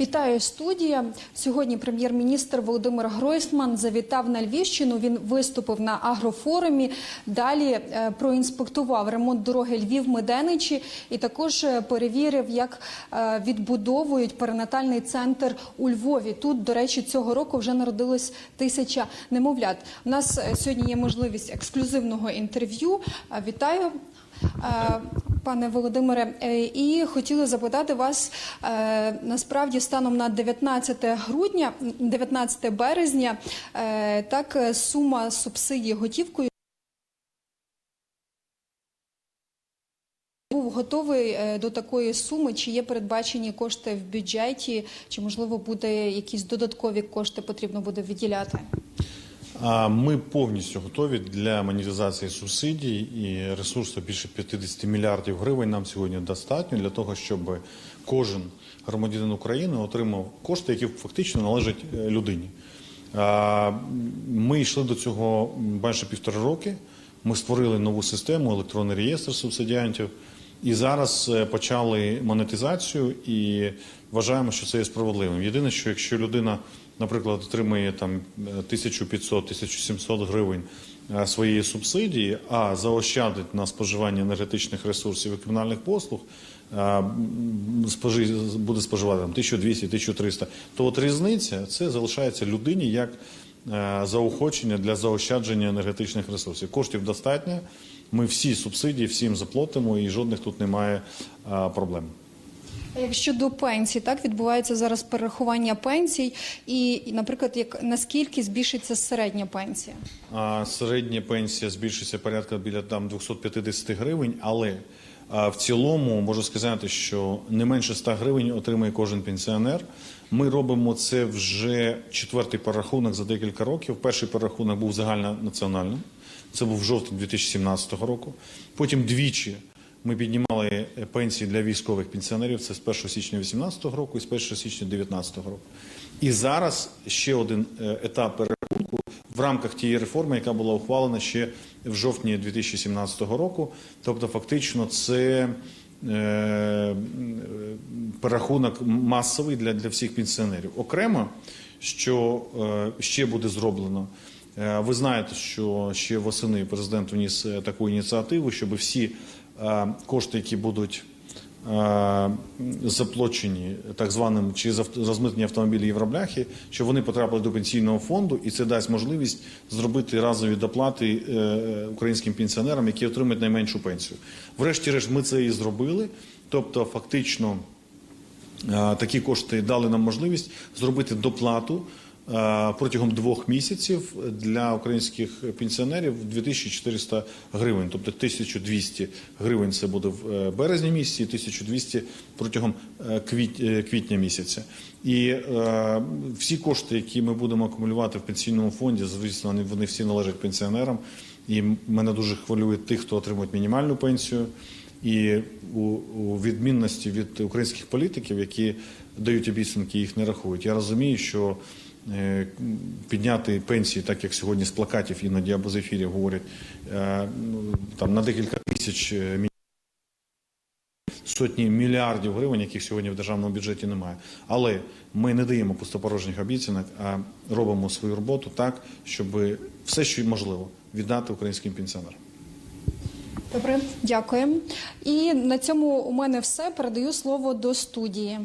Вітаю студія. Сьогодні прем'єр-міністр Володимир Гройсман завітав на Львівщину. Він виступив на агрофорумі. Далі е, проінспектував ремонт дороги Львів-Меденичі і також е, перевірив, як е, відбудовують перинатальний центр у Львові. Тут, до речі, цього року вже народилось тисяча немовлят. У нас сьогодні є можливість ексклюзивного інтерв'ю. Вітаю. Пане Володимире, е, і хотіли запитати вас е, насправді станом на 19 грудня, 19 березня, е, так сума субсидій готівкою був готовий до такої суми. Чи є передбачені кошти в бюджеті, чи можливо буде якісь додаткові кошти потрібно буде виділяти? Ми повністю готові для монетизації субсидій і ресурсу більше 50 мільярдів гривень нам сьогодні достатньо для того, щоб кожен громадянин України отримав кошти, які фактично належать е, людині. Ми йшли до цього майже півтора роки. Ми створили нову систему, електронний реєстр субсидіантів. І зараз е, почали монетизацію і вважаємо, що це є справедливим. Єдине, що якщо людина, наприклад, отримує там 1500-1700 гривень е, своєї субсидії, а заощадить на споживання енергетичних ресурсів і комунальних послуг, е, буде споживати там 1200-1300, то от різниця це залишається людині як е, заохочення для заощадження енергетичних ресурсів. Коштів достатньо. Ми всі субсидії всім заплатимо, і жодних тут немає проблем. А Якщо до пенсій, так відбувається зараз перерахування пенсій, і, і, наприклад, як наскільки збільшиться середня пенсія? А середня пенсія збільшиться порядка біля там 250 гривень, але а, в цілому можу сказати, що не менше 100 гривень отримує кожен пенсіонер. Ми робимо це вже четвертий перерахунок за декілька років. Перший перерахунок був загальнонаціональним. Це був в жовтні 2017 року. Потім двічі ми піднімали пенсії для військових пенсіонерів. Це з 1 січня 2018 року і з 1 січня 2019 року. І зараз ще один е, етап перерахунку рамках тієї реформи, яка була ухвалена ще в жовтні 2017 року. Тобто, фактично, це е, перерахунок масовий для, для всіх пенсіонерів. Окремо, що е, ще буде зроблено. Е, Ви знаєте, що ще восени президент вніс таку ініціативу, щоб всі кошти, які будуть заплачені так званим чи розмитнені автомобілі євробляхи, щоб вони потрапили до пенсійного фонду, і це дасть можливість зробити разові доплати е, українським пенсіонерам, які отримують найменшу пенсію. Врешті-решт, ми це і зробили. Тобто, фактично, е, такі кошти дали нам можливість зробити доплату е, протягом двох місяців для українських пенсіонерів 2400 гривень, тобто 1200 гривень це буде в е, березні місяці, 1200 протягом е, квіт- е, квітня місяця. І е, всі кошти, які ми будемо акумулювати в пенсійному фонді, звісно, вони- всі належать пенсіонерам. І мене дуже хвилює тих, хто отримують мінімальну пенсію. І у, відмінності від українських політиків, які дають обіцянки, їх не рахують. Я розумію, що е, підняти пенсії, так як сьогодні з плакатів іноді або з ефірів говорять, е, ну, там на декілька тисяч е, сотні мільярдів гривень, яких сьогодні в державному бюджеті немає. Але ми не даємо пустопорожніх обіцянок, а робимо свою роботу так, щоб все, що можливо, віддати українським пенсіонерам. Добре, дякуємо. І на цьому у мене все. Передаю слово до студії.